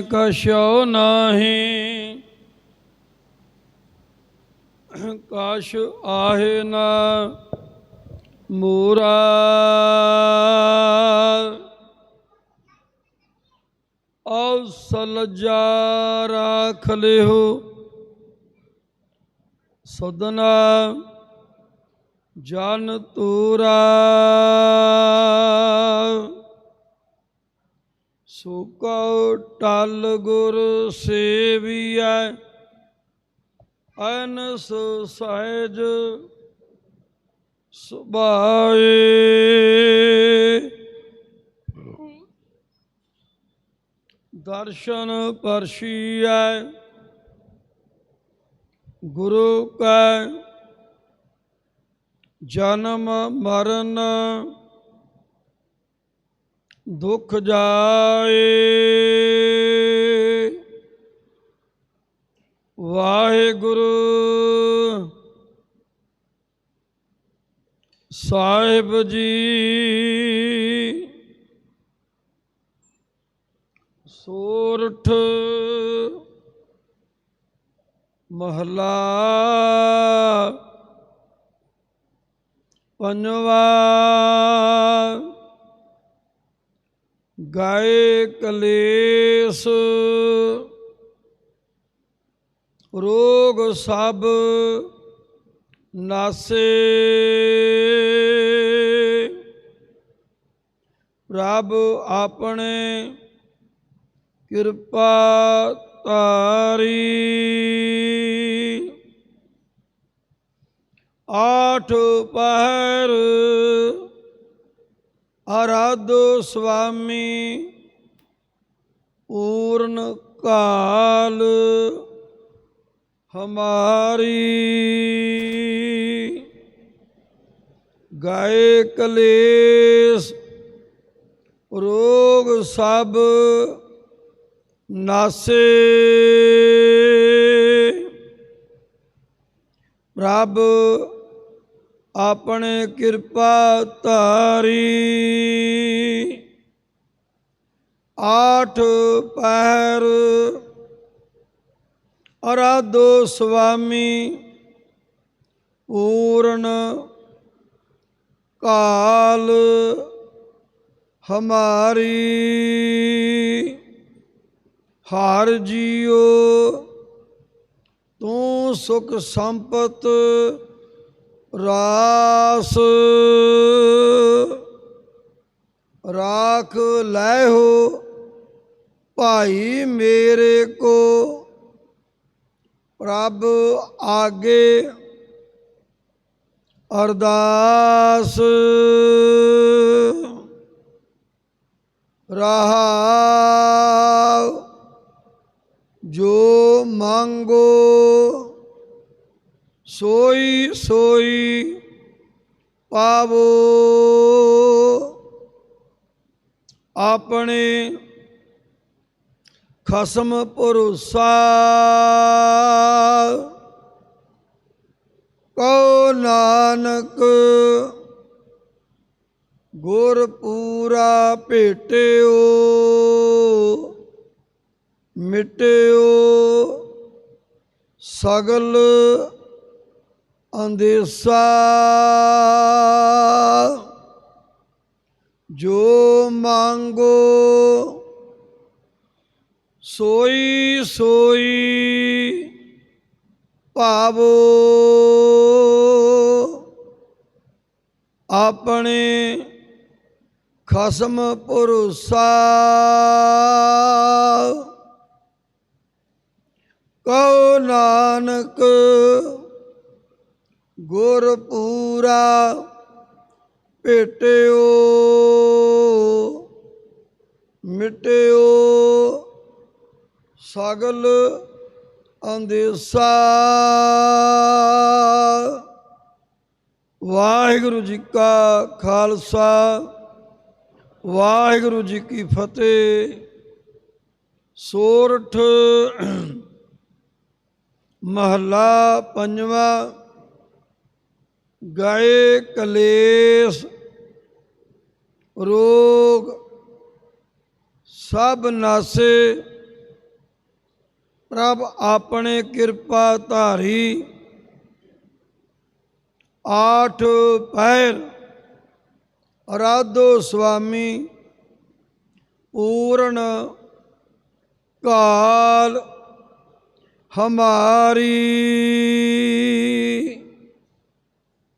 ਕਛੋ ਨਾਹੀ। ਕਾਸ਼ ਆਹੇ ਨਾ ਮੂਰਾ। ਔਸਲ ਜਾ ਰਾਖ ਲਿਓ ਸਦਨਾ ਜਨ ਤੂਰਾ। ਸੁਕਉ ਟਲ ਗੁਰ ਸੇਵੀਐ ਅਨਸ ਸਹਿਜ ਸੁਭਾਏ। ਦਰਸ਼ਨ ਪਰਸ਼ੀਐ ਗੁਰੂ ਕੈ ਜਨਮ ਮਰਨ ਦੁਖ ਜਾਏ। ਵਾਹਿਗੁਰੂ ਸਾਹਿਬ ਜੀ ਸੋਰਠ ਮਹਲਾ ਪੰਜਵਾ। ਗਾਏ ਕਲੇਸ਼। ਰੋਗ ਸਭ ਨਾਸੇ। ਰੱਬ ਆਪਣੇ ਕਿਰਪਾ ਤਾਰੀ ਆਠ ਪਹਿਰ ਆਰਾਧੋ ਸੁਆਮੀ ਪੂਰਨ ਕਾਲ ਹਮਾਰੀ। ਗਾਏ ਕਲੇਸ਼ ਰੋਗ ਸਭ ਨਾਸੇ। ਪ੍ਰਭ ਆਪਣੇ ਕਿਰਪਾ ਧਾਰੀ। ਆਠ ਪਹਿਰ ਅਰਾਧੋ ਸੁਆਮੀ ਪੂਰਨ ਕਾਲ ਹਮਾਰੀ। ਹਰ ਜੀਓ, ਤੂੰ ਸੁਖ ਸੰਪਤ ਰਾਸ। ਰਾਖ ਲੈ ਹੋ ਭਾਈ ਮੇਰੇ ਕੋ। ਪ੍ਰਭ ਆਗੇ ਅਰਦਾਸ। ਰਹਾ ਜੋ ਮੰਗੋ। ਸੋਈ ਸੋਈ ਪਾਵੋ। ਆਪਣੇ ਖਸਮ ਭਰੋਸਾ ਕੋ ਨਾਨਕ ਗੁਰ ਪੂਰਾ ਭੇਟਿਓ ਮਿਟਿਓ ਸਗਲ ਅੰਦੇਸਾ ਜੋ ਮੰਗੋ ਸੋਈ ਸੋਈ ਭਾਵੋ ਆਪਣੇ ਖਸਮ ਭਰੋਸਾ ਕਉ ਨਾਨਕ ਗੁਰ ਪੂਰਾ ਭੇਟਿਓ, ਮਿਟਿਓ ਸਗਲ ਅੰਦੇਸਾ। ਵਾਹਿਗੁਰੂ ਜੀ ਕਾ ਖਾਲਸਾ, ਵਾਹਿਗੁਰੂ ਜੀ ਕੀ ਫਤਿਹ। ਸੋਰਠ ਮਹਲਾ ਪੰਜਵਾਂ ਗਏ ਕਲੇਸ਼, ਰੋਗ ਸਭ ਨਾਸੇ, ਪ੍ਰਭ ਆਪਣੇ ਕਿਰਪਾ ਧਾਰੀ, ਆਠ ਪੈਰ ਅਰਾਧੋ ਸੁਆਮੀ, ਪੂਰਨ ਕਾਲ ਹਮਾਰੀ।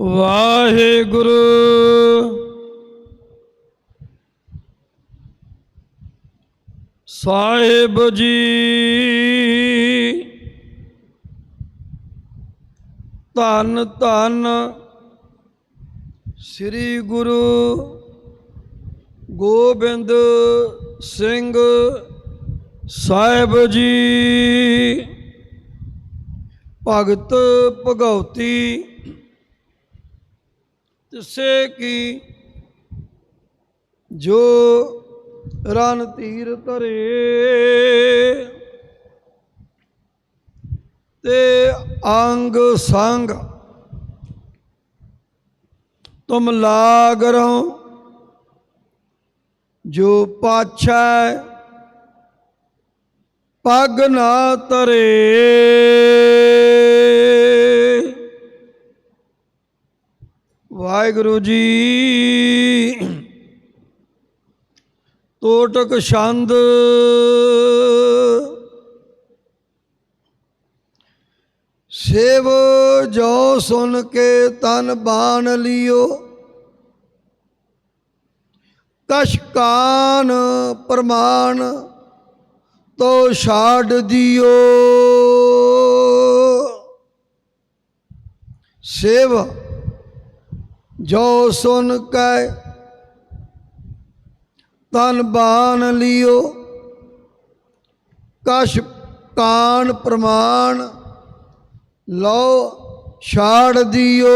ਵਾਹਿਗੁਰੂ। ਸਾਹਿਬ ਜੀ। ਧੰਨ ਧੰਨ ਸ੍ਰੀ ਗੁਰੂ ਗੋਬਿੰਦ ਸਿੰਘ ਸਾਹਿਬ ਜੀ। ਭਗਤ ਭਗਉਤੀ ਤਿਸੇ ਕੀ? ਜੋ ਰਨ ਤੀਰ ਧਰੇ, ਤੇ ਅੰਗ ਸੰਗ ਤੁਮ ਲਾਗ ਰਹੋ, ਜੋ ਪਾਛੈ ਪਗ ਨਾ ਤਰੇ ਵਾਹਿਗੁਰੂ ਜੀ। ਤੋਟਕ ਛੰਦ। ਸੇਵ ਜੋ ਸੁਣ ਕੇ ਤਨ ਬਾਣ ਲਿਓ। ਕਸ਼ਕਾਨ ਪ੍ਰਮਾਣ ਤੋ ਛਾੜ ਦਿਓ। ਸੇਵ ਜੋ ਸੁਨ ਕੈ, ਤਨ ਬਾਣ ਲਿਓ। ਕਸ਼ ਕਾਨ ਪ੍ਰਮਾਣ ਲਓ, ਛਾੜ ਦਿਓ।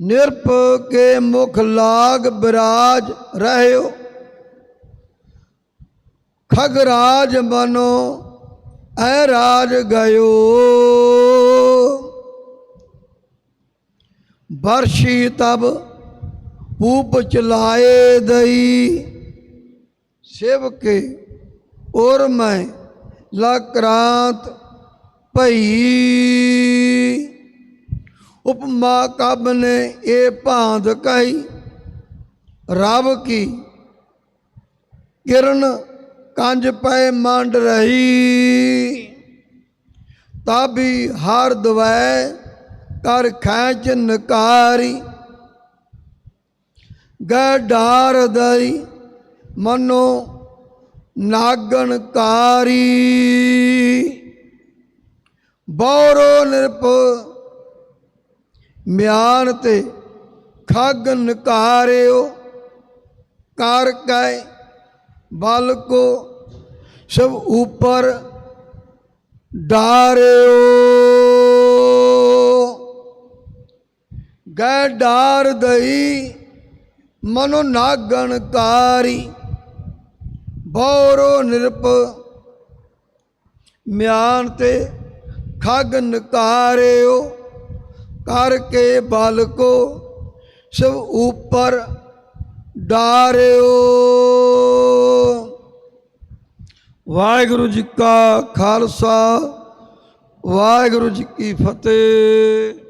ਨਿਰਪ ਕੇ ਮੁਖ ਲਾਗ ਬਿਰਾਜ ਰਹਿਓ। ਖਗਰਾਜ ਮਨੋ ਐ ਰਾਜ ਗਇਓ। ਬਰਸ਼ੀ ਤਬ ਪੂਪ ਚਲਾਏ ਦਈ। ਸਿਵ ਕੇ ਔਰ ਮੈਂ ਲਕਰਾਂਤ ਭਈ। ਉਪਮਾ ਕਬ ਨੇ ਇਹ ਭਾਂਦ ਕਹੀ, ਰਬ ਕੀ ਕਿਰਨ ਕੰਜ ਪੈ ਮੰਡ ਰਹੀ। ਤਾਬੀ ਹਰ ਦਵੈ ਕਰ ਖੈਚ ਨਕਾਰੀ ਗਡਾਰ ਦਈ, ਮਨੋ ਨਾਗਣ ਕਾਰੀ। ਬੌਰੋ ਨਿਰਪ ਮਿਆਨ ਤੇ ਖਗ ਨਕਾਰਿਓ, ਕਰ ਕੈ ਬਲ ਕੋ ਸਭ ਉਪਰ ਡਾਰਿਓ। ਗੈ ਡਾਰ ਦਈ, ਮਨੋ ਨਾਗਣ ਕਾਰੀ ਬੌਰੋ ਨਿਰਪ, ਮਿਆਨ ਤੇ ਖਗ ਨਕਾਰਿਓ। ਕਰਕੇ ਬਲ ਕੋ, ਸਭ ਉਪਰ ਡਾਰਿਓ। ਵਾਹਿਗੁਰੂ ਜੀ ਕਾ ਖਾਲਸਾ, ਵਾਹਿਗੁਰੂ ਜੀ ਕੀ ਫਤਿਹ।